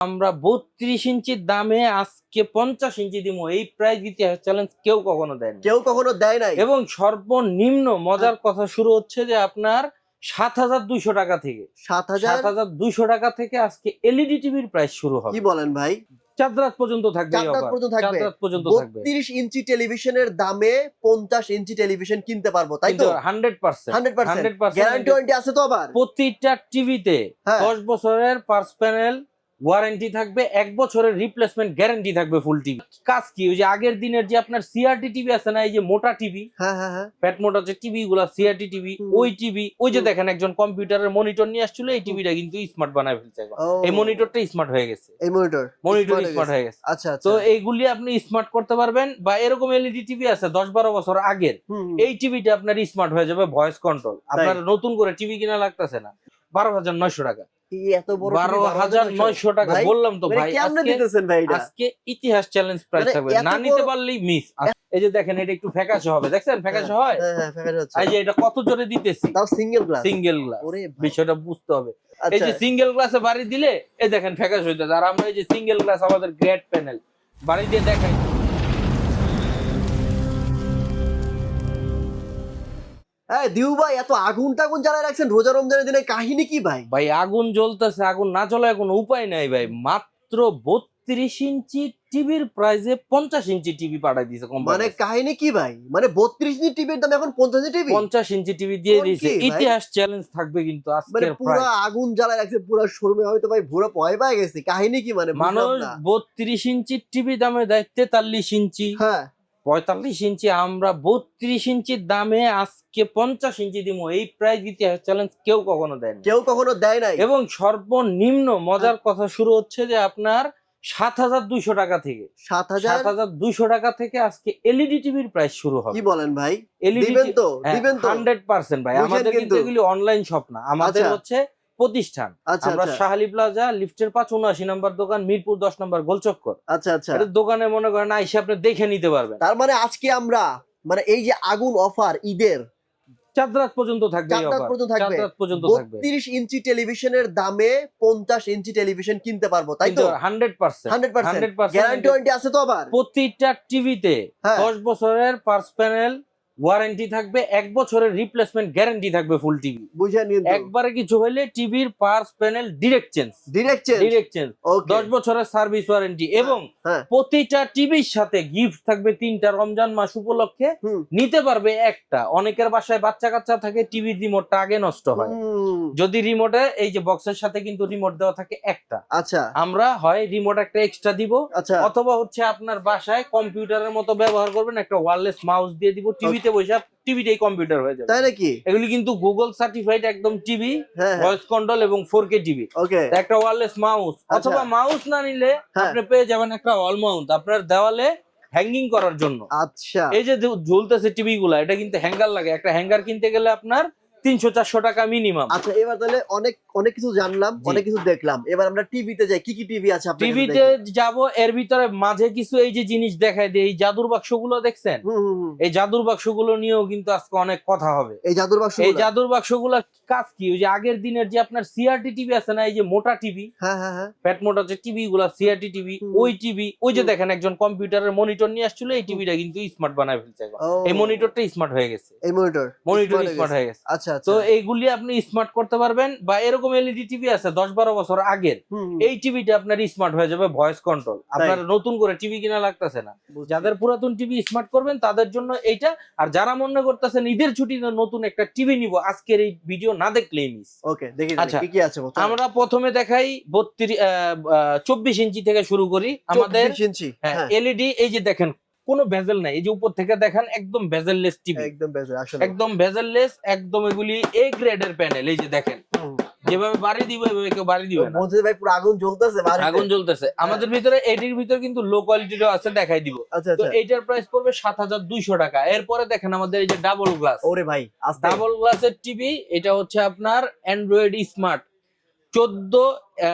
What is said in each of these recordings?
আমরা বত্রিশ ইঞ্চির দামে আজকে পঞ্চাশ ইঞ্চি দিব এই প্রাইস ইতিহাস চ্যালেঞ্জ কেউ কখনো দেয়নি কেউ কখনো দেয় নাই। এবং সর্বনিম্ন মজার কথা শুরু হচ্ছে যে আপনার সাত হাজার দুইশো টাকা থেকে। সাত হাজার? দুইশো টাকা থেকে আজকে এলইডি টিভির প্রাইস শুরু হবে। কি বলেন ভাই? পর্যন্ত থাকবে পর্যন্ত ইঞ্চি টেলিভিশনের দামে পঞ্চাশ ইঞ্চি টেলিভিশন কিনতে পারব তাই তো? গ্যারান্টি ওয়ারেন্টি আছে আবার? প্রতিটা টিভিতে হ্যাঁ। দশ বছরের পার্স প্যানেল ওয়ারেন্টি থাকবে এক বছরের রিপ্লেসমেন্ট গ্যারেন্টি থাকবে ফুল টিভি কাজ কি? ওই যে আগের দিনের যে আপনার সিআরটি টিভি আছে না এই যে মোটা টিভি হ্যাঁ হ্যাঁ হ্যাঁ। ফ্যাট মোটা যে টিভি গুলা সিআরটি টিভি ওই টিভি ওই যে দেখেন একজন কম্পিউটারের মনিটর নিয়ে আসছিল এই টিভিটা কিন্তু স্মার্ট বানায় ফেলছে এই মনিটরটা স্মার্ট হয়ে গেছে। এই মনিটর মনিটর স্মার্ট হয়ে গেছে। আচ্ছা আচ্ছা। তো এইগুলি আপনি স্মার্ট করতে পারবেন বা এরকম এলইডি টিভি আছে দশ বারো বছর আগের। এই টিভিটা আপনার স্মার্ট হয়ে যাবে ভয়েস কন্ট্রোল আপনার নতুন করে টিভি কিনা লাগতেছে না বারো হাজার নয়শো টাকা। এত বড় বারো TV হাজার নয়শো? টাকা বললাম তো ভাই কেমনে দিতেছেন ভাই এটা আজকে ইতিহাস চ্যালেঞ্জ প্রাইস থাকবে। না নিতে পারলেই মিস এই যে দেখেন এটা একটু ফ্যাকাশে হবে। দেখছেন? ফ্যাকাশে হয়? হ্যাঁ হ্যাঁ ফ্যাকাশে হচ্ছে। এই যে এটা কত জোরে দিতেছি? তাও সিঙ্গেল গ্লাস সিঙ্গেল গ্লাস বিষয়টা বুঝতে হবে। এই আচ্ছা। যে সিঙ্গেল গ্লাসে বাড়ি দিলে এই দেখেন ফ্যাকাশ হইতেছে। আর আমরা এই যে সিঙ্গেল গ্লাস আমাদের গ্রেট প্যানেল বাড়ি দিয়ে দেখাই। হ্যাঁ দিউ ভাই এত আগুন টাগুন জ্বালায় রাখছেন রোজা রমজানের দিনে কাহিনী কি ভাই? ভাই আগুন জ্বলতেছে আগুন না জ্বলার কোনো উপায় নাই ভাই। মাত্র বত্রিশ ইঞ্চি টিভির প্রাইসে পঞ্চাশ ইঞ্চি টিভি পাঠাই দিয়েছে মানে কাহিনী কি ভাই? মানে বত্রিশ ইঞ্চি টিভির দাম এখন পঞ্চাশ টিভি? পঞ্চাশ ইঞ্চি টিভি দিয়ে দিয়েছে। ইতিহাস চ্যালেঞ্জ থাকবে কিন্তু মানে আজকের পুরো আগুন জ্বালায় রাখছে পুরো শোরুমে হয়তো ভাই পুরো ভয় পায় গেছে। কাহিনী কি মানে মানুষ বত্রিশ ইঞ্চি টিভি দামে দেয় তেতাল্লিশ ইঞ্চি। হ্যাঁ। পঁয়তাল্লিশ ইঞ্চি আমরা বত্রিশ ইঞ্চির দামে আজকে পঞ্চাশ ইঞ্চি দিব এই প্রাইস ইতিহাস চ্যালেঞ্জ কেউ কখনো দেয়নি কেউ কখনো দেয় নাই। এবং সর্বনিম্ন মজার কথা শুরু হচ্ছে যে আপনার সাত হাজার দুইশো টাকা থেকে। সাত হাজার? দুইশো টাকা থেকে আজকে এলইডি টিভির প্রাইস শুরু কি বলেন ভাই? এলইডি তো হান্ড্রেড পার্সেন্ট ভাই। আমাদের কিন্তু কিন্তু। এগুলি অনলাইন শপ না। আমাদের আচ্ছা। হচ্ছে প্রতিষ্ঠান। আচ্ছা আমরা আচ্ছা। শাহালি প্লাজা লিফটের পাঁচ উনআশি নম্বর দোকান মিরপুর দশ নম্বর গোলচক্কর। আচ্ছা আচ্ছা। দোকানে মনে করেন আইসে আপনি দেখে নিতে পারবেন। তার মানে আজকে আমরা মানে এই যে আগুন অফার ঈদের। চাঁদ রাত পর্যন্ত থাকবে এই চার রাত পর্যন্ত চাঁদ থাকবে। রাত পর্যন্ত থাকবে। বত্রিশ ইঞ্চি টেলিভিশনের দামে পঞ্চাশ ইঞ্চি টেলিভিশন কিনতে পারব তাই তো? Hundred percent. Hundred percent. Hundred percent. Guarantee warranty আছে তো আবার? প্রতিটা টিভিতে হ্যাঁ। দশ বছরের পার্স প্যানেল ওয়ারেন্টি থাকবে এক বছরের রিপ্লেসমেন্ট গ্যারান্টি থাকবে ফুল টিভি বুঝে নিন একবারে কিছু হলে টিভির parts panel direct change direct change direct change okay দশ বছরের সার্ভিস ওয়ারেন্টি এবং হ্যাঁ। প্রতিটা টিভির সাথে গিফট থাকবে তিনটা রমজান মাস উপলক্ষে। নিতে পারবে একটা। অনেকের বাসায় বাচ্চা কাচ্চা থাকে টিভির রিমোটটা আগে নষ্ট হয়। যদি রিমোটে এই যে বক্সের সাথে কিন্তু রিমোট দেওয়া থাকে একটা। আচ্ছা। আমরা হয় রিমোট একটা এক্সট্রা দিব। আচ্ছা। অথবা হচ্ছে আপনার বাসায় কম্পিউটারের মতো ব্যবহার করবেন একটা ওয়্যারলেস মাউস দিয়ে দিব টিভিতে বসে টিভিটাই কম্পিউটার হয়ে যাবে। তাই নাকি? এগুলি কিন্তু গুগল সার্টিফাইড একদম টিভি ভয়েস কন্ট্রোল এবং ফোর কে টিভি ওকে একটা ওয়্যারলেস মাউস আচ্ছা। অথবা মাউস না নিলে হ্যাঁ। আপনি পেয়ে যাবেন একটা অল মাউন্ট আপনার দেওয়ালে হ্যাঙ্গিং করার জন্য। আচ্ছা। এই যে ঝুলতেছে টিভি গুলা এটা কিন্তু হ্যাঙ্গার লাগে। একটা হ্যাঙ্গার কিনতে গেলে আপনার তিনশো চারশো টাকা মিনিমাম আচ্ছা এবার তাহলে অনেক অনেক কিছু জানলাম অনেক কিছু দেখলাম। এবার আমরা টিভিতে যাই। কি কি টিভি আছে টিভিতে যাব এর ভিতরে মাঝে কিছু এই যে জিনিস দেখায় এই জাদুর বাক্সগুলো দেখছেন। এই জাদুর বাক্সগুলো নিয়েও কিন্তু আজকে অনেক কথা হবে। এই জাদুর বাক্স এই জাদুর বাক্সগুলো কাজ কি? ওই যে আগের দিনের যে আপনার সিআরটি টিভি আছে না এই যে মোটা টিভি? হ্যাঁ হ্যাঁ হ্যাঁ। ফ্যাট মোটা যে টিভি গুলা সিআরটি টিভি ওই টিভি ওই যে দেখেন একজন কম্পিউটারের মনিটর নিয়ে আসছিল এই টিভিটা কিন্তু স্মার্ট বানায় ফেলছে এই মনিটরটা স্মার্ট হয়ে গেছে। এই মনিটর মনিটর স্মার্ট হয়ে গেছে। আচ্ছা আচ্ছা তো এইগুলি আপনি স্মার্ট করতে পারবেন বা এরকম এলইডি টিভি আছে দশ বারো বছর আগের। এই টিভিটা আপনার স্মার্ট হয়ে যাবে ভয়েস কন্ট্রোল আপনার নতুন করে টিভি কিনা লাগতেছে না। যাদের পুরাতন টিভি স্মার্ট করবেন তাদের জন্য এইটা। আর যারা মনে করতেছেন ঈদের ছুটিতে নতুন একটা টিভি নিব আজকের এই ভিডিও না দেখলেই মিস ওকে দেখি আচ্ছা, কি আছে আমরা প্রথমে দেখাই বত্রিশ চব্বিশ ইঞ্চি থেকে শুরু করি। আমাদের 24 ইঞ্চি। হ্যাঁ এলইডি এই যে দেখেন কোনো ভেজেল নাই। এই যে উপর থেকে দেখেন একদম ভেজেললেস টিভি একদম বেজে আসলে। একদম ভেজেললেস একদম এগুলি এ গ্রেডের প্যানেল এই যে দেখেন। যেভাবে বাড়ি দিব এভাবে কেউ বাড়ি দিবে না। ভাই পুরো আগুন জ্বলতেছে। আগুন জ্বলতেছে। আমাদের ভিতরে এটির ভিতরে কিন্তু লো কোয়ালিটিরও আছে দেখাই দিব। আচ্ছা তো আচ্ছা। এইটার প্রাইস পড়বে সাত হাজার দুইশো টাকা। এরপরে দেখেন আমাদের এই যে ডাবল গ্লাস ওরে ভাই ডাবল গ্লাসের টিভি এটা হচ্ছে আপনার অ্যান্ড্রয়েড স্মার্ট চোদ্দ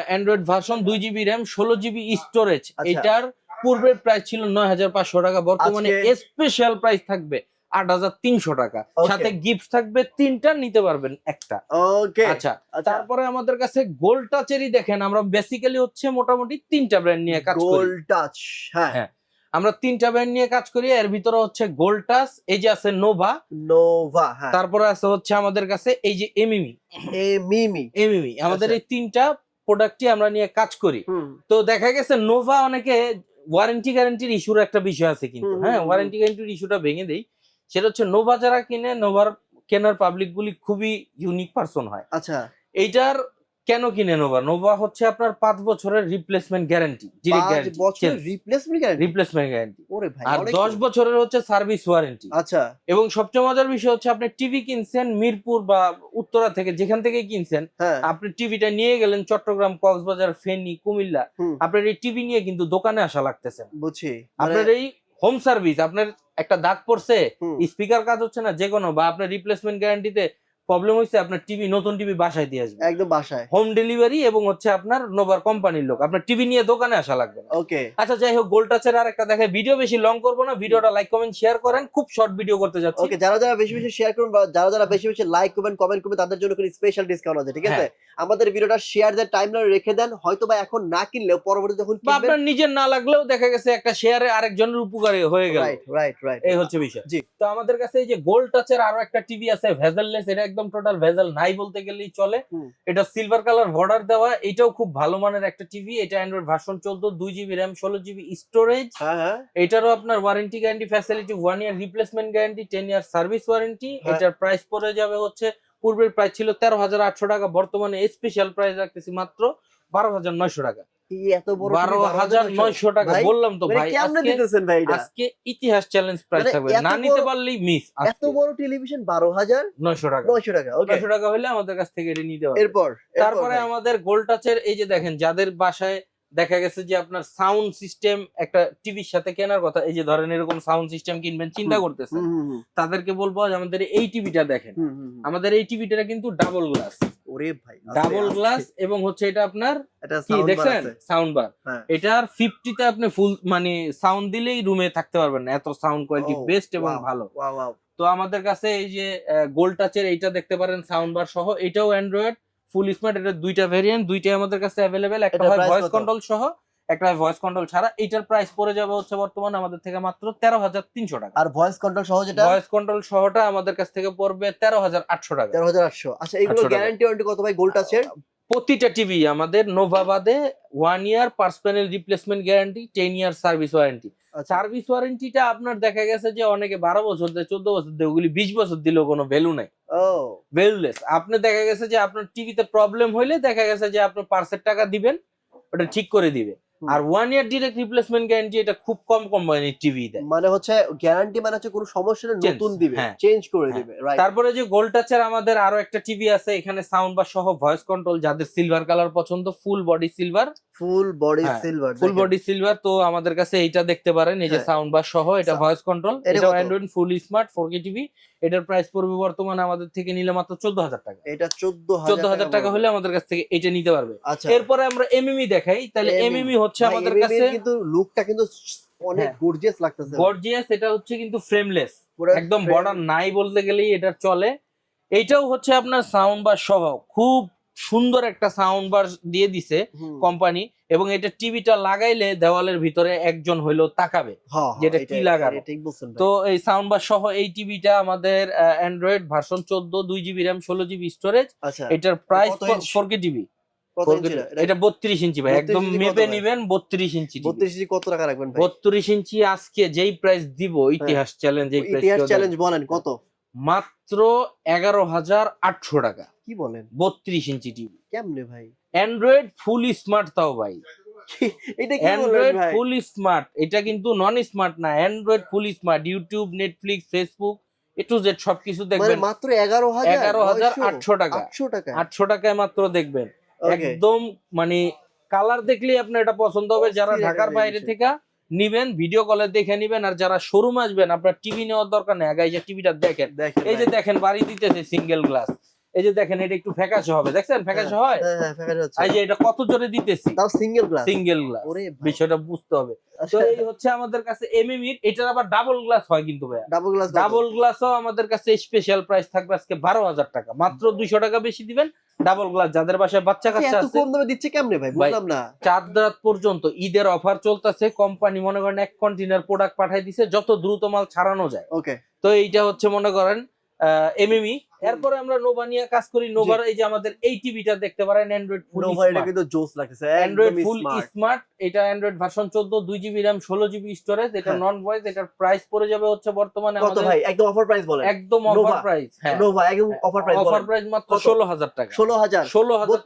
অ্যান্ড্রয়েড ভার্সন দুই জিবি র্যাম ষোলো জিবি স্টোরেজ আচ্ছা। এটার পূর্বের প্রাইস ছিল নয় হাজার পাঁচশো টাকা বর্তমানে স্পেশাল প্রাইস থাকবে আট হাজার তিনশো টাকা. সাথে গিফট থাকবে তিনটা নিতে পারবেন একটা। ওকে আচ্ছা আচ্ছা। তারপরে আমাদের কাছে গোল্ড টাচেরই দেখেন আমরা বেসিক্যালি হচ্ছে মোটামুটি তিনটা ব্র্যান্ড নিয়ে কাজ করি। গোল্ড টাচ হ্যাঁ। হ্যাঁ। আমরা তিনটা ব্র্যান্ড নিয়ে কাজ করি এর ভিতরে হচ্ছে গোল্ড টাচ এই যে আছে নোভা নোভা হ্যাঁ। তারপরে আছে হচ্ছে আমাদের কাছে এই যে এমিমি এমিমি এমিমি আমাদের আচ্ছা। এই তিনটা প্রোডাক্টই আমরা নিয়ে কাজ করি। তো দেখা গেছে নোভা অনেকে ওয়ারেন্টি গ্যারান্টির ইস্যুর একটা বিষয় আছে কিন্তু হ্যাঁ। ওয়ারেন্টি গ্যারান্টির ইস্যুটা ভেঙে দেই। সেটা হচ্ছে নোভা যারা কিনে নোভার কেনার পাবলিক গুলি খুবই ইউনিক পার্সন হয়। আচ্ছা। এইটার কেন কিনে নোভা নোভা হচ্ছে আপনার পাঁচ বছরের replacement guarantee replacement guarantee replacement guarantee ওরে ভাই আর দশ। বছরের হচ্ছে সার্ভিস ওয়ারেন্টি আচ্ছা। এবং সবচেয়ে মজার বিষয় হচ্ছে আপনি টিভি কিনছেন মিরপুর বা উত্তরা থেকে যেখান থেকে কিনছেন হ্যাঁ। আপনি টিভিটা নিয়ে গেলেন চট্টগ্রাম কক্সবাজার ফেনী কুমিল্লা। আপনার এই টিভি নিয়ে কিন্তু দোকানে আসা লাগতেছে বুঝছি। মানে আপনার এই হোম সার্ভিস আপনার একটা দাগ পড়ছে স্পিকার কাজ হচ্ছে না যে কোনো বা আপনার রিপ্লেসমেন্ট গ্যারান্টিতে প্রবলেম হয়েছে আপনার টিভি নতুন টিভি বাসায় দিয়ে আসবে। একদম বাসায়। হোম ডেলিভারি এবং হচ্ছে আপনার নোভার কোম্পানির লোক। আপনার টিভি নিয়ে দোকানে আসা লাগবে না। ওকে আচ্ছা যাই হোক গোল্ড টাচের আর একটা দেখে ভিডিও বেশি লং করব না। ভিডিওটা লাইক কমেন্ট শেয়ার করেন। খুব শর্ট ভিডিও করতে যাচ্ছি। ওকে যারা যারা বেশি বেশি শেয়ার করুন বা যারা যারা বেশি বেশি লাইক করবেন কমেন্ট করবেন তাদের জন্য কোনো স্পেশাল ডিসকাউন্ট আছে ঠিক আছে? হ্যাঁ। আমাদের ভিডিওটা শেয়ার দেন টাইমলাইনে রেখে দেন হয়তো বা এখন না কিনলেও পরবর্তী যখন কিনবেন আপনার নিজের না লাগলেও দেখা গেছে একটা শেয়ারে আরেকজনের উপকারে হয়ে গেল। রাইট রাইট রাইট এই হচ্ছে বিষয়। জি। তো আমাদের কাছে এই যে গোল্ড টাচের আরও একটা টিভি আছে ভেজাললেস এটা একদম টোটাল ভেজাল নাই বলতে গেলেই চলে। এটা সিলভার কালার বর্ডার দেওয়া এটাও খুব ভালো মানের একটা টিভি এটা অ্যান্ড্রয়েড ভার্সন চলতো দুই জিবি র্যাম ষোলো জিবি স্টোরেজ হ্যাঁ হ্যাঁ। এটারও আপনার warranty guarantee facility one year replacement guarantee ten year service warranty. এটার প্রাইস পড়ে যাবে হচ্ছে পূর্বের প্রাইস ছিল তেরো হাজার আটশো টাকা বর্তমানে স্পেশাল প্রাইস রাখতেছি মাত্র বারো হাজার নয়শো টাকা। এত বড় বারো TV হাজার নয়শো। টাকা বললাম তো মানে ভাই কেমনে দিতেছেন ভাই এটা? আজকে ইতিহাস চ্যালেঞ্জ প্রাইস মানে থাকবে। না নিতে পারলেই মিস এত বড় টেলিভিশন টাকা। নয়শো টাকা ওকে নয়শো টাকা হলে আমাদের কাছ থেকে এটা নিতে পারবে। এরপর এরপর তারপরে আমাদের গোল্ড টাচের এই যে দেখেন যাদের বাসায় দেখা গেছে যে আপনার সাউন্ড সিস্টেম একটা টিভির সাথে কেনার কথা এই যে ধরেন এরকম সাউন্ড সিস্টেম কিনবেন চিন্তা করতেছেন তাদেরকে বলব আমাদের এই টিভিটা দেখেন। আমাদের এই টিভিটা কিন্তু ডাবল গ্লাস ওরে ভাই ডাবল। গ্লাস এবং হচ্ছে এটা আপনার কি দেখছেন? সাউন্ড বার হ্যাঁ। এটার ফিফটিতে আপনি ফুল মানে সাউন্ড দিলেই রুমে থাকতে পারবেন না। এত সাউন্ড কোয়ালিটি বেস্ট এবং ভালো. তো আমাদের কাছে এই যে গোল্ড টাচের এইটা দেখতে পারেন সাউন্ড বার সহ। এটাও অ্যান্ড্রয়েড ফুল স্মার্ট এটা দুইটা ভেরিয়েন্ট দুইটাই আমাদের কাছে অ্যাভেলেবেল একটা হয় ভয়েস কন্ট্রোল সহ একটা ভয়েস কন্ট্রোল ছাড়া এটার প্রাইস পড়ে যাবে হচ্ছে বর্তমানে আমাদের থেকে মাত্র তেরো হাজার তিনশো টাকা। আর ভয়েস কন্ট্রোল সহ যেটা? ভয়েস কন্ট্রোল সহটা আমাদের কাছ থেকে পড়বে তেরো হাজার আটশো টাকা। তেরো হাজার আটশো। আচ্ছা এগুলো গ্যারান্টি ওয়ারেন্টি কত ভাই? গোল্ড আছে প্রতিটা টিভি আমাদের নোভা বাদে one year parts panel replacement guarantee ten year service warranty service ওয়ারেন্টিটা আপনার দেখা গেছে যে অনেকে বারো বছর দেয় চোদ্দ বছর দেয় ওগুলি বিশ বছর দিলেও কোনো ভ্যালু নাই। ভ্যালুলেস আপনি দেখা গেছে যে আপনার টিভিতে প্রবলেম হইলে দেখা গেছে যে আপনি পার্সের টাকা দিবেন ওটা ঠিক করে দিবে। আর one year direct replacement guarantee এটা খুব কম কোম্পানির টিভি দেয় মানে হচ্ছে গ্যারান্টি মানে হচ্ছে কোনো সমস্যা নতুন দিবে হ্যাঁ। চেঞ্জ করে হ্যাঁ। দিবে তারপরে যে গোল্ড টাচের আমাদের আরও একটা টিভি আছে এখানে সাউন্ড বা সহ ভয়েস কন্ট্রোল যাদের সিলভার কালার পছন্দ full body silver full body হ্যাঁ, সিলভার ফুল বডি সিলভার তো আমাদের কাছে এইটা দেখতে পারেন এই যে হ্যাঁ। সাউন্ড বা সহ এটা ভয়েস কন্ট্রোল এটা Android full smart four K TV এটার প্রাইস পড়বে বর্তমানে আমাদের থেকে নিলে মাত্র চোদ্দ হাজার টাকা। এটা চোদ্দ চোদ্দ হাজার টাকা হলে আমাদের কাছ থেকে এটা নিতে পারবে। আচ্ছা। এরপরে আমরা এমএমই দেখাই তাহলে এমএমই হচ্ছে আমাদের কাছে কিন্তু লুকটা কিন্তু অনেক হ্যাঁ। গর্জিয়াস লাগতেছে। গর্জিয়াস এটা হচ্ছে কিন্তু ফ্রেমলেস একদম বর্ডার নাই বলতে গেলেই এটা চলে। এইটাও হচ্ছে আপনার সাউন্ড বার সহ খুব সুন্দর একটা সাউন্ড বার দিয়ে দিছে কোম্পানি এবং এটা টিভিটা লাগাইলে দেওয়ালের ভিতরে একজন হইল তাকাবে যেটা কি ভাই। তো এই সাউন্ড বার সহ এই টিভিটা আমাদের অ্যান্ড্রয়েড ভার্সন চোদ্দ দুই জিবি র্যাম ষোলো জিবি স্টোরেজ আচ্ছা। এটার প্রাইস ফোর কে টিভি এটা? বত্রিশ ইঞ্চি ভাই একদম মেপে নিবেন বত্রিশ ইঞ্চি 32 ইঞ্চি কত টাকা রাখবেন বত্রিশ ইঞ্চি আজকে যেই প্রাইস দিব ইতিহাস চ্যালেঞ্জ ইতিহাস চ্যালেঞ্জ বলেন কত? মাত্র এগারো হাজার আটশো টাকা। কি বলেন? বত্রিশ ইঞ্চি টিভি। কেমনে ভাই? অ্যান্ড্রয়েড ফুল স্মার্ট তাও ভাই। এটা কি অ্যান্ড্রয়েড ফুল স্মার্ট এটা কিন্তু নন স্মার্ট না Android full smart YouTube Netflix Facebook A to Z সবকিছু মানে দেখবেন। মাত্র এগারো হাজার এগারো হাজার আটশো টাকা। আটশো টাকা। আটশো টাকায় মাত্র দেখবেন। একদম মানে কালার দেখলেই আপনার এটা পছন্দ হবে। যারা ঢাকার বাইরে। থেকে নিবেন ভিডিও কলে দেখে নিবেন আর যারা শোরুম আসবেন আপনার টিভি নেওয়ার দরকার নেই। আগে এই যে টিভিটা দেখেন। দেখেন এই যে দেখেন বাড়ি দিতেছে সিঙ্গেল গ্লাস এই যে দেখেন এটা একটু ফ্যাকাশে হবে দেখছেন? ফ্যাকাশে হয় হ্যাঁ? হ্যাঁ এই যে এটা কত জোরে দিতেছি? তাও সিঙ্গেল গ্লাস সিঙ্গেল গ্লাস ওরে বিষয়টা বুঝতে হবে। তো এই হচ্ছে আমাদের কাছে এমএমির এটার আবার ডাবল গ্লাস হয় কিন্তু ভাইয়া। ডাবল গ্লাস ডাবল গ্লাসও আমাদের কাছে স্পেশাল প্রাইস থাকবে আজকে বারো হাজার টাকা। মাত্র দুইশো টাকা বেশি দিবেন ডাবল গ্লাস যাদের বাসায় বাচ্চা কাচ্চা এত আছে কম দামে দিচ্ছে কেমনে ভাই? বুঝলাম না। চার রাত পর্যন্ত ঈদের অফার চলতেছে কোম্পানি মনে করেন এক কন্টেনার প্রোডাক্ট পাঠাই দিছে যত দ্রুত মাল ছাড়ানো যায়। ওকে তো এইটা হচ্ছে মনে করেন এমএমই এরপরে আমরা নোভা নিয়ে কাজ করি। নোভার এই যে আমাদের এই টিভিটা দেখতে পারেন অ্যান্ড্রয়েড ফুল নোভা এটা কিন্তু জোস লাগতেছে অ্যান্ড্রয়েড ফুল স্মার্ট এটা অ্যান্ড্রয়েড ভার্সন চোদ্দ দুই জিবি র্যাম ষোলো জিবি স্টোরেজ এটা হ্যাঁ। নন ভয়েস এটার প্রাইস পড়ে যাবে হচ্ছে বর্তমানে কত ভাই? একদম অফার প্রাইস বলেন। একদম অফার প্রাইস হ্যাঁ। নোভা একদম অফার প্রাইস অফার প্রাইস মাত্র কত? ষোলো হাজার টাকা। ষোলো হাজার। ষোলো হাজার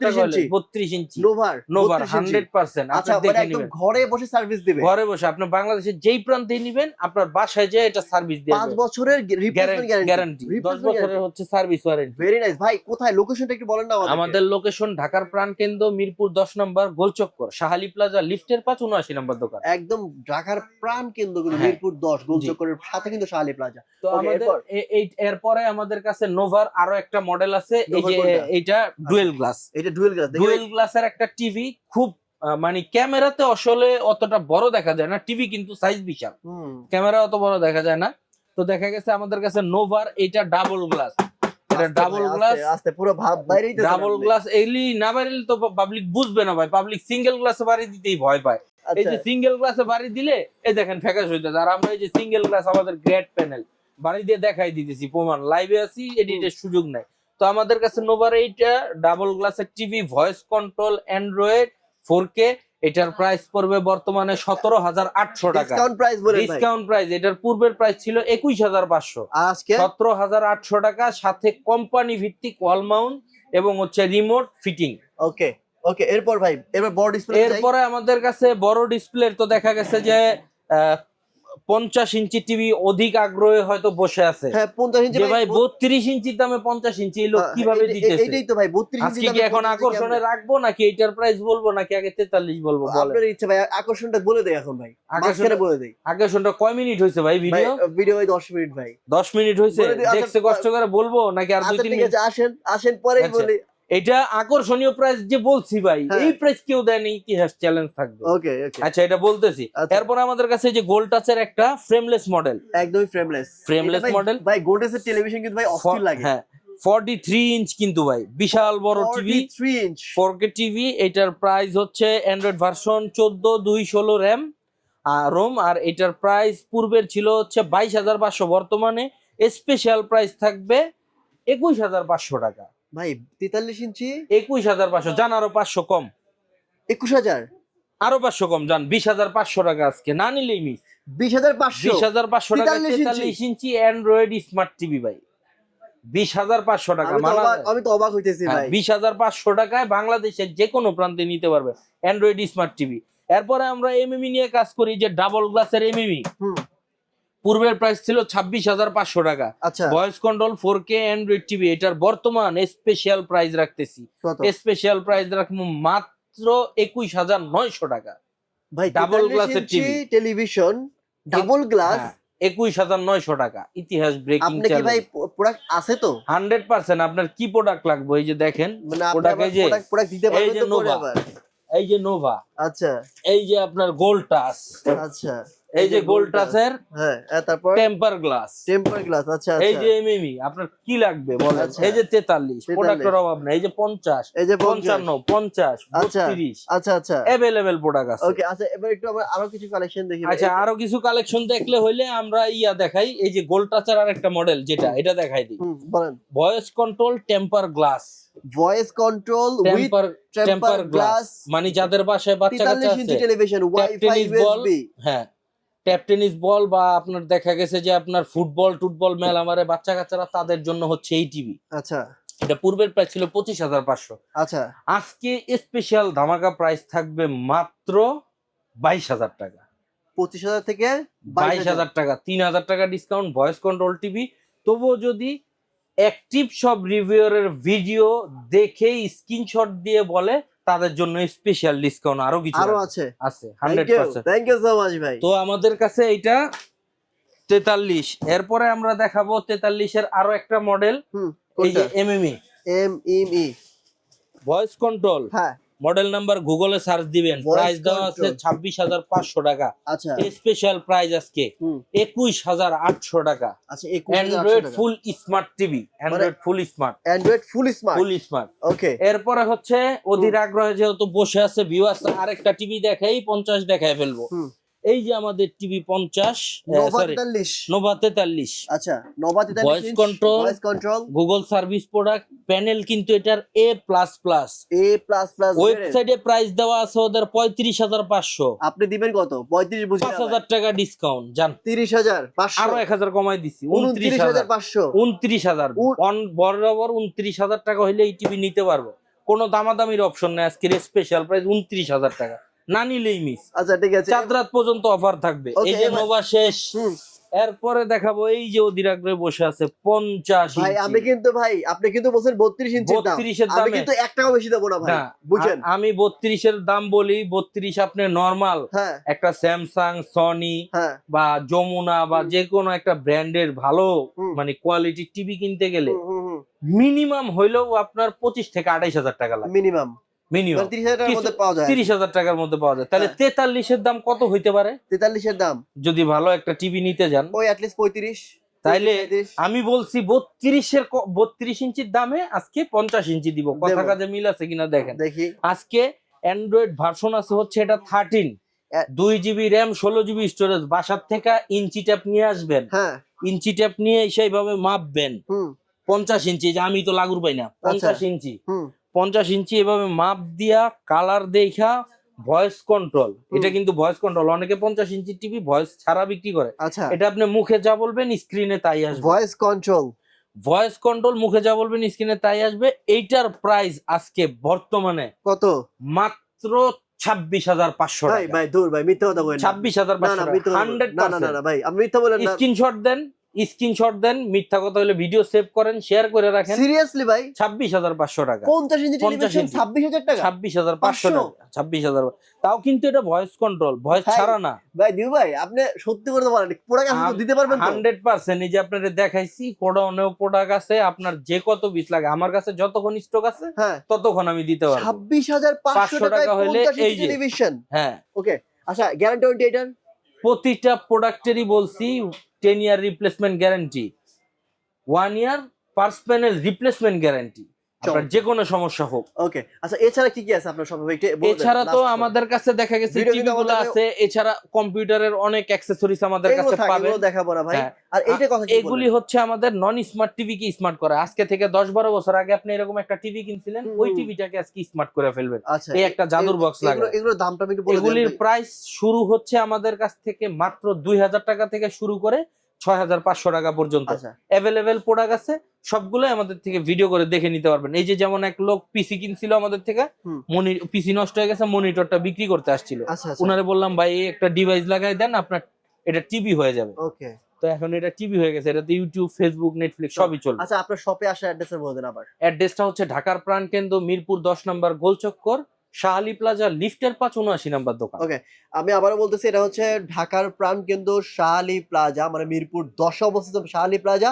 32 ইঞ্চি? নোভার নোভার 32 ইঞ্চি। হান্ড্রেড পার্সেন্ট আচ্ছা আপনি দেখে একদম নেবেন। ঘরে বসে সার্ভিস দিবে। ঘরে বসে আপনি বাংলাদেশের যেই প্রান্তে নিবেন আপনার বাসায় যেয়ে এটা সার্ভিস দিয়ে পাঁচ বছরের রিপ্লেসমেন্ট গ্যারান্টি দশ বছরের হচ্ছে সার্ভিস ওয়ারেন্টি ভেরি নাইস ভাই কোথায়? লোকেশনটা একটু বলেন না আমাদের লোকেশন ঢাকার প্রাণকেন্দ্র মিরপুর দশ নম্বর গোলচক্কর শাহালি প্লাজা লিফটের পাঁচ উনআশি নম্বর দোকান। একদম ঢাকার প্রাণ কেন্দ্র কিন্তু হ্যাঁ। মিরপুর দশ গোলচক্করের সাথে কিন্তু শাহালি প্লাজা তো আমাদের এই- এরপরে আমাদের কাছে নোভার আরও একটা মডেল আছে এই যে? এইটা ডুয়েল গ্লাস এটা ডুয়েল গ্লাস ডুয়েল গ্লাসের একটা টিভি খুব মানে ক্যামেরাতে আসলে অতটা বড় দেখা যায় না। টিভি কিন্তু সাইজ বিশাল। ক্যামেরা অত বড় দেখা যায় না। তো দেখা গেছে আমাদের কাছে নোভার এটা ডাবল গ্লাস এটা ডাবল গ্লাস আস্তে, আস্তে পুরো ভাব বাইরেই ডাবল গ্লাস এগুলি না বাড়িলে তো পাবলিক বুঝবে না ভাই পাবলিক সিঙ্গেল গ্লাসে বাড়ি দিতেই ভয় পায়। আচ্ছা, এই যে সিঙ্গেল গ্লাসে বাড়ি দিলে এই দেখেন ফ্যাকাশ হইতেছে আর আমরা এই যে সিঙ্গেল গ্লাস আমাদের গ্রেট প্যানেল বাড়ি দিয়ে দেখাই দিতেছি প্রমাণ। লাইভে আছি এডিটের সুযোগ নাই। তো আমাদের কাছে নোভার এইটা ডাবল গ্লাসের TV voice control Android four K এটার প্রাইস পড়বে বর্তমানে সতেরো হাজার আটশো টাকা। ডিসকাউন্ট প্রাইস এটার পূর্বের প্রাইস ছিল একুশ হাজার পাঁচশো। আজকে? সতেরো হাজার আটশো টাকা সাথে কোম্পানি ভিত্তিক ওয়াল মাউন্ট এবং হচ্ছে রিমোট ফিটিং ওকে ওকে এরপর ভাই এরপর বড় ডিসপ্লে এরপরে আমাদের কাছে বড় ডিসপ্লে তো দেখা গেছে যে পঞ্চাশ ইঞ্চি টিভি অধিক আগ্রহে হয়তো বসে আছে। হ্যাঁ 50 ইঞ্চি ভাই বত্রিশ ইঞ্চির দামে পঞ্চাশ ইঞ্চি লোক কীভাবে দিতেছে? তো ভাই 32 আজকে কি এখন আকর্ষণে রাখব নাকি এইটার প্রাইস বলব নাকি আগে তেতাল্লিশ বলব বলে আপনার ইচ্ছা ভাই আকর্ষণটা বলে দেয় এখন ভাই আকর্ষণ বলে দেই। আকর্ষণটা কয় মিনিট হয়েছে ভাই ভিডিও ভিডিও ভাই 10 মিনিট ভাই। দশ মিনিট হয়েছে? দিই, আচ্ছা, দেখছে কষ্ট করে বলব নাকি আর দুই আচ্ছা তিন আসেন আসেন পরেই আচ্ছা। বলি। এটা আকর্ষণীয় প্রাইস যে বলছি ভাই হ্যাঁ। এই প্রাইস কেউ দেয়নি ইতিহাস চ্যালেঞ্জ থাকবে। ওকে আচ্ছা এটা বলতেছি। আচ্ছা। এরপর আমাদের কাছে এই যে গোল টাচের একটা ফ্রেমলেস মডেল একদমই ফ্রেমলেস Frameless model? ভাই গোল্ডেসের টেলিভিশন কিন্তু ভাই অস্থির লাগে। হ্যাঁ ফর্টি থ্রি ইঞ্চ কিন্তু ভাই বিশাল বড় TV 43 inch four K TV এটার প্রাইস হচ্ছে অ্যান্ড্রয়েড ভার্সন চোদ্দ দুই ষোলো র্যাম রোম আর এটার প্রাইস পূর্বের ছিল হচ্ছে বাইশ হাজার পাঁচশো। বর্তমানে স্পেশাল প্রাইস থাকবে একুশ হাজার পাঁচশো টাকা। ভাই 43 ইঞ্চি? একুশ হাজার পাঁচশো জান আরও পাঁচশো কম। 21000 আরও পাঁচশো কম জান বিশ হাজার পাঁচশো টাকা আজকে না নিলেই মিস 20500 বিশ হাজার পাঁচশো টাকা 43 ইঞ্চি। তেতাল্লিশ ইঞ্চি অ্যান্ড্রয়েড স্মার্ট টিভি ভাই। বিশ হাজার পাঁচশো টাকা আমি তো অবাক হইতেছি হ্যাঁ, ভাই। বিশ হাজার পাঁচশো টাকায় বাংলাদেশের যে কোনো প্রান্তে নিতে পারবে অ্যান্ড্রয়েড স্মার্ট টিভি এরপরে আমরা এমএমই নিয়ে কাজ করি যে ডাবল গ্লাসের এমএমই পূর্বের প্রাইস ছিল ছাব্বিশ হাজার পাঁচশো টাকা। আচ্ছা। Voice control four K Android TV এটার বর্তমান স্পেশাল প্রাইস রাখতেছি। স্পেশাল প্রাইস রাখব মাত্র একুশ হাজার নয়শো টাকা। ভাই double 43 glass এর ইঞ্চি TV টেলিভিশন ডাবল গ্লাস একুশ হাজার নয়শো টাকা। ইতিহাস ব্রেকিং কি ভাই প্রোডাক্ট আছে তো? হান্ড্রেড পার্সেন্ট আপনার কি প্রোডাক্ট লাগবে? এই যে দেখেন মানে আবার এই যে- প্রোডাক্ট প্রোডাক্ট এই যে। আবার? এই যে নোভা আচ্ছা। এই যে আপনার গোল্ড টাচ আচ্ছা। এই যে গোল্ড টাচের হ্যাঁ তারপর? টেম্পার গ্লাস টেম্পার গ্লাস আচ্ছা এই আচ্ছা। যে এমএমই আপনার কি লাগবে বলেন? আচ্ছা। এই যে তেতাল্লিশ 43 প্রোডাক্টের অভাব নেই এই যে পঞ্চাশ এই যে পঞ্চান্ন পঞ্চাশ আচ্ছা। বত্রিশ। আচ্ছা আচ্ছা। অ্যাভেলেবেল প্রোডাক্ট আছে। ওকে আচ্ছা এবার একটু আমরা আরও কিছু কালেকশন দেখি আচ্ছা আরও কিছু কালেকশন দেখলে হইলে আমরা ইয়া দেখাই। এই যে গোল্ড টাচের আর একটা মডেল যেটা এটা দেখাই দিই। বলেন। Voice control temper glass voice control with temper temper temper glass glass মানে যাদের বাসায় বাচ্চা কাচ্চা আছে টেলিভিশন ওয়াইফাই ইউএসবি হ্যাঁ। ট্যাপ টেনিস বল বা আপনার দেখা গেছে যে আপনার ফুটবল টুটবল মেলা মারে বাচ্চা কাচ্চারা তাদের জন্য হচ্ছে এই টিভি আচ্ছা। এটা পূর্বের প্রাইস ছিল পঁচিশ হাজার পাঁচশো। আচ্ছা। আজকে স্পেশাল ধামাকা প্রাইস থাকবে মাত্র বাইশ হাজার টাকা। 25000 থেকে বাইশ হাজার। টাকা তিন হাজার টাকা ডিসকাউন্ট ভয়েস কন্ট্রোল টিভি তবুও যদি অ্যাক্টিভ সব রিভিউয়ারের ভিডিও দেখে স্ক্রিনশট দিয়ে বলে তাদের জন্য স্পেশাল ডিসকাউন্ট আরও কিছু আরও। আছে। আছে। Hundred thank you percent thank you so much ভাই। তো আমাদের কাছে এটা তেতাল্লিশ। এরপরে আমরা দেখাবো তেতাল্লিশের আরও একটা মডেল হুম এই যে MME MME M E voice control হ্যাঁ। মডেল নাম্বার গুগলে সার্চ দিবেন প্রাইস দেওয়া আছে. ছাব্বিশ হাজার পাঁচশো টাকা। আচ্ছা। স্পেশাল প্রাইস আজকে একুশ হাজার আটশো টাকা। আচ্ছা Android full smart TV Android full smart Android full smart full smart okay এরপরে হচ্ছে অধীর আগ্রহে যেহেতু বসে আছে ভিউ আছে আরেকটা টিভি দেখাই পঞ্চাশ দেখায় ফেলব। এই যে আমাদের টিভি পঞ্চাশ নোভা তেতাল্লিশ। আচ্ছা নোভা তেতাল্লিশ. Voice control Google service product panel কিন্তু এটার A plus plus A plus plus ওয়েবসাইটে প্রাইস দেওয়া আছে ওদের পঁয়ত্রিশ হাজার পাঁচশো। আপনি দিবেন কত? পঁয়ত্রিশ পাঁচ হাজার টাকা ডিসকাউন্ট জান। তিরিশ হাজার আরও এক হাজার কমাই দিছি উনত্রিশ হাজার পাঁচশো। উনত্রিশ হাজার। বরাবর উনত্রিশ হাজার টাকা হইলে এই টিভি নিতে পারব। কোনো দামাদামির অপশন নেই আজকের স্পেশাল প্রাইস উনত্রিশ হাজার টাকা। না নিলেই মিস আচ্ছা ঠিক আছে। চাঁদ রাত পর্যন্ত অফার থাকবে। এই যে নোভা শেষ। এরপরে দেখাবো এই যে অধীর আগ্রহে বসে আছে পঞ্চাশ ভাই আমি কিন্তু ভাই আপনি কিন্তু বলছেন বত্রিশ ইঞ্চির দাম। বত্রিশের দামে। কিন্তু এক টাকা বেশি দেবো না ভাই। বুঝেন আমি বত্রিশের দাম বলি বত্রিশ আপনি নর্মাল হ্যাঁ। একটা স্যামসাং সনি বা যমুনা বা। যে কোনো একটা ব্র্যান্ডের ভালো মানে কোয়ালিটির টিভি কিনতে গেলে। মিনিমাম হইলেও আপনার পঁচিশ থেকে আঠাইশ হাজার টাকা লাগে মিনিমাম মিনিমাম মানে তিরিশ হাজার টাকার মধ্যে পাওয়া যায় তিরিশ হাজার টাকার মধ্যে পাওয়া যায়। তাহলে হ্যাঁ। তেতাল্লিশের দাম কত হইতে পারে? তেতাল্লিশের দাম। যদি ভালো একটা টিভি নিতে যান। ওই অ্যাটলিস্ট পঁয়ত্রিশ তাইলে আমি বলছি বত্রিশের বত্রিশ ইঞ্চির দামে আজকে পঞ্চাশ ইঞ্চি দিব। কথা কাজে মিল আছে কিনা দেখেন। দেখি। আজকে অ্যান্ড্রয়েড ভার্সন আছে হচ্ছে এটা থার্টিন দুই জিবি র্যাম ষোলো জিবি স্টোরেজ বাসার থেকে ইঞ্চি ট্যাপ নিয়ে আসবেন। হ্যাঁ। ইঞ্চি ট্যাপ নিয়ে সেইভাবে মাপবেন। পঞ্চাশ ইঞ্চি যে আমি তো লাগুর পাই না। পঞ্চাশ ইঞ্চি। পঞ্চাশ ইঞ্চি এভাবে মাপ দিয়া কালার দেখা ভয়েস কন্ট্রোল এটা কিন্তু ভয়েস কন্ট্রোল অনেকে পঞ্চাশ ইঞ্চি টিভি ভয়েস ছাড়া বিক্রি করে। আচ্ছা। এটা আপনি মুখে যা বলবেন স্ক্রিনে তাই আসবে। ভয়েস কন্ট্রোল ভয়েস কন্ট্রোল মুখে যা বলবেন স্ক্রিনে তাই আসবে। এইটার প্রাইস আজকে বর্তমানে কত? মাত্র ছাব্বিশ হাজার পাঁচশো ভাই ভাই দূর ভাই মিথ্যা কথা বলেন ছাব্বিশ হাজার মিথ্যা হান্ড্রেড না। না ভাই আপনি মিথ্যা বলেন স্ক্রিনশট দেন। স্ক্রিনশট দেন মিথ্যা কথা হলে ভিডিও সেভ করেন শেয়ার করে রাখেন। সিরিয়াসলি ভাই? ছাব্বিশ হাজার পাঁচশো টাকা। পঞ্চাশ ইঞ্চি 50 টেলিভিশন। ছাব্বিশ হাজার টাকা? ছাব্বিশ হাজার পাঁচশো টাকা ছাব্বিশ হাজার। তাও কিন্তু এটা ভয়েস কন্ট্রোল ভয়েস ছাড়া না। ভাই দিউ ভাই আপনি সত্যি করে বলেন প্রোডাক্ট আপনি তো দিতে পারবেন হান্ড্রেড পার্সেন্ট এই যে আপনাদের দেখাইছি কোডাউনেও প্রোডাক্ট আছে আপনার যে কত পিস লাগে আমার কাছে যতক্ষণ স্টক আছে হ্যাঁ। ততক্ষণ আমি দিতে পারব। ছাব্বিশ হাজার পাঁচশো টাকা হলে এই। টেলিভিশন হ্যাঁ। ওকে আচ্ছা গ্যারান্টি ওয়ারেন্টি এটার? প্রতিটা প্রোডাক্টেরই বলছি ten year replacement guarantee one year parts panel replacement guarantee আপনার যে কোনো সমস্যা হোক। ওকে আচ্ছা এছাড়া কি কি আছে আপনার সব একটু এছাড়া তো আমাদের কাছে দেখা গেছে Video টিভি কিন্তু গুলো আমাদের- আছে এছাড়া কম্পিউটারের অনেক অ্যাক্সেসরিজ আমাদের কাছে পাবেন। দেখাবো না ভাই। হ্যাঁ। আর এইটা কথা এগুলি হচ্ছে আমাদের নন স্মার্ট টিভি কি স্মার্ট করে। আজকে থেকে দশ বারো বছর আগে আপনি এরকম একটা টিভি কিনছিলেন ওই টিভিটাকে আজকে স্মার্ট করে ফেলবেন। আচ্ছা এই একটা জাদুর বক্স লাগে। এগুলো এগুলোর দামটা আমি একটু বলে এগুলির প্রাইস শুরু হচ্ছে আমাদের কাছ থেকে মাত্র দুই হাজার টাকা থেকে শুরু করে ছয় হাজার পাঁচশো টাকা পর্যন্ত। আচ্ছা। অ্যাভেলেবেল প্রোডাক্ট আছে সবগুলো আমাদের থেকে ভিডিও করে দেখে নিতে পারবেন। এই যে যেমন এক লোক পিসি কিনছিল আমাদের থেকে পিসি নষ্ট হয়ে গেছে মনিটরটা বিক্রি করতে আসছিল। আচ্ছা আচ্ছা। বললাম ভাই এই একটা ডিভাইস লাগাই দেন আপনার এটা টিভি হয়ে যাবে। ওকে। তো এখন এটা টিভি হয়ে গেছে এটাতে ইউটিউব ফেসবুক নেটফ্লিক্স সবই চলবে। আচ্ছা আপনার শপে আসার অ্যাড্রেস বলে দেন আবার। অ্যাড্রেসটা হচ্ছে ঢাকার প্রাণকেন্দ্র মিরপুর দশ নম্বর গোলচক্কর শাহ আলী প্লাজা লিফটের পাঁচ উনআশি নাম্বার দোকান Okay. আমি আবারও বলতেছি এটা হচ্ছে ঢাকার প্রাণকেন্দ্র শাহালি প্লাজা মানে মিরপুর দশে অবস্থিত শাহালি প্লাজা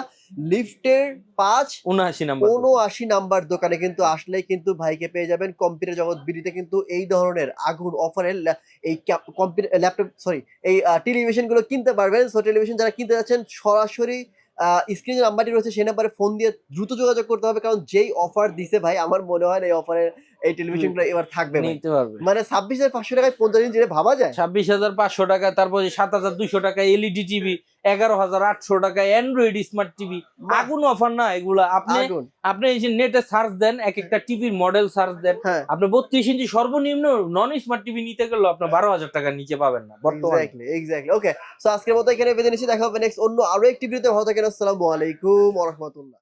লিফটের পাঁচ উনআশি নাম্বার উনআশি নাম্বার দোকানে কিন্তু আসলে কিন্তু ভাইকে পেয়ে যাবেন কম্পিউটার জগৎ বিড়িতে কিন্তু এই ধরনের আগুন অফারের এই কম্পিউটার ল্যাপটপ সরি এই টেলিভিশনগুলো কিনতে পারবেন সো টেলিভিশন যারা কিনতে যাচ্ছেন সরাসরি স্ক্রিনের নাম্বারটি রয়েছে সেই নাম্বারে ফোন দিয়ে দ্রুত যোগাযোগ করতে হবে কারণ যেই অফার দিছে ভাই আমার মনে হয় না এই অফারের এই টেলিভিশনগুলো এবার থাকবে নিতে পারবে। মানে ছাব্বিশ হাজার পাঁচশো টাকায় পঞ্চাশ ইঞ্চি ভাবা যায়? ছাব্বিশ হাজার পাঁচশো টাকা তারপর সাত হাজার দুইশো টাকা এলইডি টিভি এগারো হাজার আটশো টাকা অ্যান্ড্রয়েড স্মার্ট টিভি আগুন অফার না এগুলা। আপনি আপনি এই যে নেটে সার্চ দেন এক একটা টিভির মডেল সার্চ দেন হ্যাঁ। আপনি বত্রিশ ইঞ্চি সর্বনিম্ন নন স্মার্ট টিভি নিতে গেলে আপনার বারো হাজার টাকার নিচে পাবেন না বর্তমানে। এক্স্যাক্টলি ওকে সো আজকের মতো এখানে বেঁধে নিচ্ছি দেখা হবে নেক্সট অন্য আরও একটি ভিডিওতে ভালো থাকেন আসসালামু আলাইকুম ওয়া রাহমাতুল্লাহ।